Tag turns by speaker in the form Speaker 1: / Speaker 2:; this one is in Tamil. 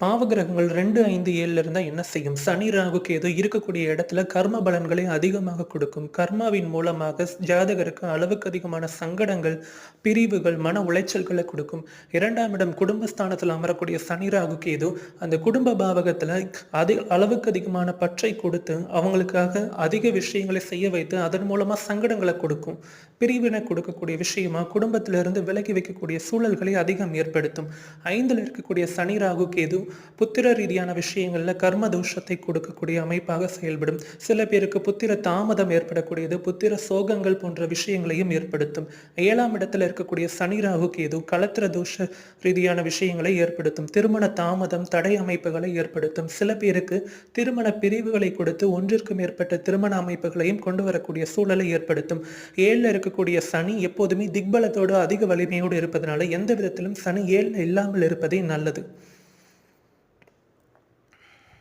Speaker 1: பாவகிரகங்கள் ரெண்டு ஐந்து ஏழுல இருந்தா என்ன செய்யும்? சனி ராகுக்கு ஏதோ இருக்கக்கூடிய இடத்துல கர்ம பலன்களை அதிகமாக கொடுக்கும். கர்மாவின் மூலமாக ஜாதகருக்கு அளவுக்கு அதிகமான சங்கடங்கள் பிரிவுகள் மன உளைச்சல்களை கொடுக்கும். இரண்டாம் இடம் குடும்பஸ்தானத்தில் அமரக்கூடிய சனி ராகுக்கு ஏதோ அந்த குடும்ப பாவகத்துல அதிக அளவுக்கு அதிகமான பற்றை கொடுத்து அவங்களுக்காக அதிக விஷயங்களை செய்ய வைத்து அதன் மூலமா சங்கடங்களை கொடுக்கும். பிரிவினை கொடுக்கக்கூடிய விஷயமா குடும்பத்திலிருந்து விலகி வைக்கக்கூடிய சூழல்களை அதிகம் ஏற்படுத்தும். ஐந்தில் இருக்கக்கூடிய சனி ராகு புத்திர ரீதியான விஷயங்கள்ல கர்ம தோஷத்தை கொடுக்கக்கூடிய அமைப்பாக செயல்படும். சில பேருக்கு புத்திர தாமதம் ஏற்படக்கூடியது புத்திர சோகங்கள் போன்ற விஷயங்களையும் ஏற்படுத்தும். ஏழாம் இடத்துல இருக்கக்கூடிய சனி ராகு கேது களத்திர தோஷ ரீதியான விஷயங்களை ஏற்படுத்தும். திருமண தாமதம் தடை அமைப்புகளை ஏற்படுத்தும். சில பேருக்கு திருமண பிரிவுகளை கொடுத்து ஒன்றிற்கு மேற்பட்ட திருமண அமைப்புகளையும் கொண்டு வரக்கூடிய சூழலை ஏற்படுத்தும். ஏழில் இருக்கக்கூடிய சனி எப்போதுமே திக்பலத்தோடு அதிக வலிமையோடு இருப்பதனால எந்த விதத்திலும் சனி ஏழில் இல்லாமல் இருப்பதே நல்லது.